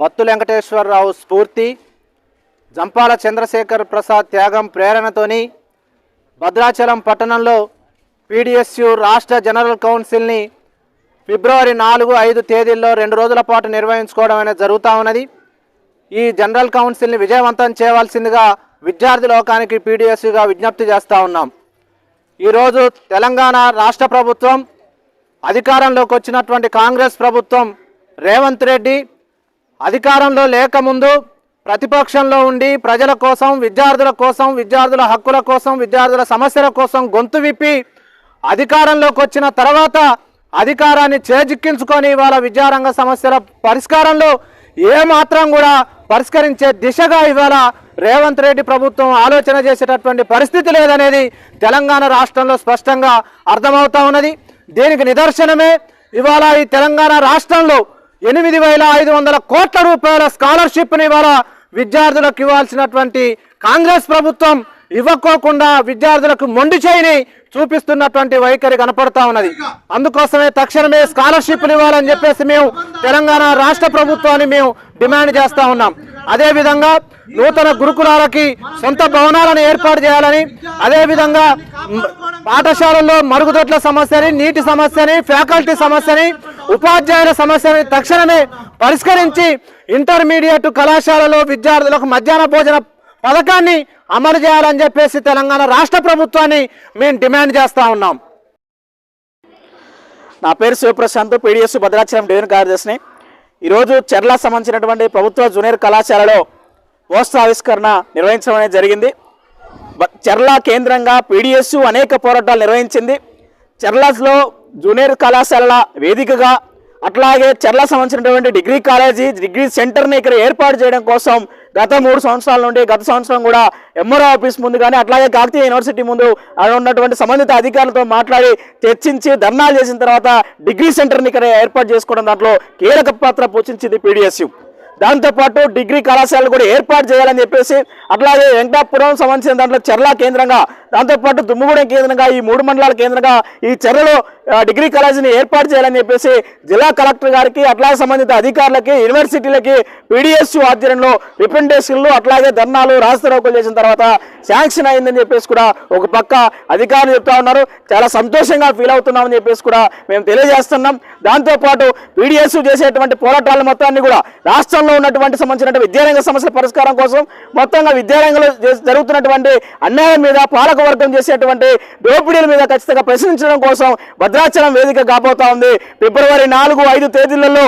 Batu Venkateswararao స్ఫూర్తి జంపాల చంద్రశేఖర్ ప్రసాద్ త్యాగం ప్రేరణతోని భద్రాచలం పట్టణంలో పీడిఎస్యు రాష్ట్ర జనరల్ కౌన్సిల్ని ఫిబ్రవరి నాలుగు ఐదు తేదీల్లో రెండు రోజుల పాటు నిర్వహించుకోవడం అనేది జరుగుతూ ఉన్నది. ఈ జనరల్ కౌన్సిల్ని విజయవంతం చేయవలసిందిగా విద్యార్థి లోకానికి పీడిఎస్యుగా విజ్ఞప్తి చేస్తూ ఉన్నాం. ఈరోజు తెలంగాణ రాష్ట్ర ప్రభుత్వం అధికారంలోకి వచ్చినటువంటి కాంగ్రెస్ ప్రభుత్వం రేవంత్ రెడ్డి అధికారంలో లేకముందు ప్రతిపక్షంలో ఉండి ప్రజల కోసం విద్యార్థుల కోసం విద్యార్థుల హక్కుల కోసం విద్యార్థుల సమస్యల కోసం గొంతు విప్పి అధికారంలోకి వచ్చిన తర్వాత అధికారాన్ని చేజిక్కించుకొని ఇవాళ విద్యారంగ సమస్యల పరిష్కారంలో ఏమాత్రం కూడా పరిష్కరించే దిశగా ఇవాళ రేవంత్ రెడ్డి ప్రభుత్వం ఆలోచన చేసేటటువంటి పరిస్థితి లేదనేది తెలంగాణ రాష్ట్రంలో స్పష్టంగా అర్థమవుతా ఉన్నది. దీనికి నిదర్శనమే ఇవాళ ఈ తెలంగాణ రాష్ట్రంలో ఎనిమిది వేల ఐదు వందల కోట్ల రూపాయల స్కాలర్షిప్ని ఇవాళ విద్యార్థులకు ఇవ్వాల్సినటువంటి కాంగ్రెస్ ప్రభుత్వం ఇవ్వకోకుండా విద్యార్థులకు మొండి చేయిని చూపిస్తున్నటువంటి వైఖరి కనపడతా ఉన్నది. అందుకోసమే తక్షణమే స్కాలర్షిప్లు ఇవ్వాలని చెప్పేసి మేము తెలంగాణ రాష్ట్ర ప్రభుత్వాన్ని మేము డిమాండ్ చేస్తా ఉన్నాం. అదేవిధంగా నూతన గురుకులాలకి సొంత భవనాలను ఏర్పాటు చేయాలని అదేవిధంగా పాఠశాలల్లో మరుగుదొడ్ల సమస్యని నీటి సమస్యని ఫ్యాకల్టీ సమస్యని ఉపాధ్యాయుల సమస్యని తక్షణమే పరిష్కరించి ఇంటర్మీడియట్ కళాశాలలో విద్యార్థులకు మధ్యాహ్న భోజన పథకాన్ని అమలు చేయాలని చెప్పేసి తెలంగాణ రాష్ట్ర ప్రభుత్వాన్ని మేము డిమాండ్ చేస్తా ఉన్నాం. నా పేరు శివప్రశాంత్ పీడిఎస్ భద్రాచలం డివిజన్ కార్యదర్శిని. ఈరోజు చెర్ల సంబంధించినటువంటి ప్రభుత్వ జూనియర్ కళాశాలలో పోస్టర్ ఆవిష్కరణ నిర్వహించడం అనేది జరిగింది. బ- చెర్ల కేంద్రంగా పీడిఎస్ అనేక పోరాటాలు నిర్వహించింది. చెర్లస్లో జూనియర్ కళాశాలల వేదికగా అట్లాగే చర్ల సంబంధించినటువంటి డిగ్రీ కాలేజీ డిగ్రీ సెంటర్ని ఇక్కడ ఏర్పాటు చేయడం కోసం గత మూడు సంవత్సరాల నుండి గత సంవత్సరం కూడా ఎంఆర్ఓ ఆఫీస్ ముందు కానీ అట్లాగే కాకతీయ యూనివర్సిటీ ముందు ఉన్నటువంటి సంబంధిత అధికారులతో మాట్లాడి చర్చించి ధర్నాలు చేసిన తర్వాత డిగ్రీ సెంటర్ని ఇక్కడ ఏర్పాటు చేసుకోవడం దాంట్లో కీలక పాత్ర పోషించింది పీడిఎస్యు. దాంతోపాటు డిగ్రీ కళాశాలలు కూడా ఏర్పాటు చేయాలని చెప్పేసి అట్లాగే వెంకటాపురం సంబంధించిన దాంట్లో చెర్ల కేంద్రంగా దాంతోపాటు దుమ్ముగూడెం కేంద్రంగా ఈ మూడు మండలాల కేంద్రంగా ఈ చెర్లలో డిగ్రీ కాలేజీని ఏర్పాటు చేయాలని చెప్పేసి జిల్లా కలెక్టర్ గారికి అట్లాగే సంబంధిత అధికారులకి యూనివర్సిటీలకి పీడిఎస్ ఆధ్వర్యంలో రిప్రజెంటేషన్లు అట్లాగే ధర్నాలు రాస్తారోకులు చేసిన తర్వాత శాంక్షన్ అయిందని చెప్పేసి కూడా ఒక పక్క అధికారులు చెప్తా ఉన్నారు. చాలా సంతోషంగా ఫీల్ అవుతున్నామని చెప్పేసి కూడా మేము తెలియజేస్తున్నాం. దాంతోపాటు పీడిఎస్ చేసేటువంటి పోరాటాల మొత్తాన్ని కూడా రాష్ట్రంలో ఉన్నటువంటి సంబంధించిన విద్యారంగ సమస్యల పరిష్కారం కోసం మొత్తంగా విద్యారంగంలో జరుగుతున్నటువంటి అన్యాయం మీద పాలకవర్గం చేసేటువంటి దోపిడీల మీద ఖచ్చితంగా ప్రశ్నించడం కోసం భద్రాచలం వేదిక కాబోతా ఉంది. ఫిబ్రవరి నాలుగు ఐదు తేదీలలో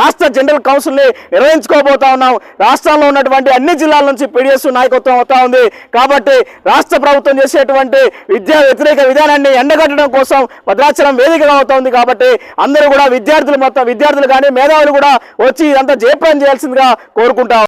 రాష్ట్ర జనరల్ కౌన్సిల్ని నిర్వహించుకోబోతా ఉన్నాం. రాష్ట్రంలో ఉన్నటువంటి అన్ని జిల్లాల నుంచి పీడిఎస్ నాయకత్వం అవుతా ఉంది. కాబట్టి రాష్ట్ర ప్రభుత్వం చేసేటువంటి విద్యా వ్యతిరేక విధానాన్ని ఎండగట్టడం కోసం భద్రాచలం వేదికగా అవుతా ఉంది. కాబట్టి అందరూ కూడా విద్యార్థులు మొత్తం విద్యార్థులు కానీ మేధావులు కూడా వచ్చి ఇదంతా జయప్రదం చేయాల్సిందిగా కోరుకుంటా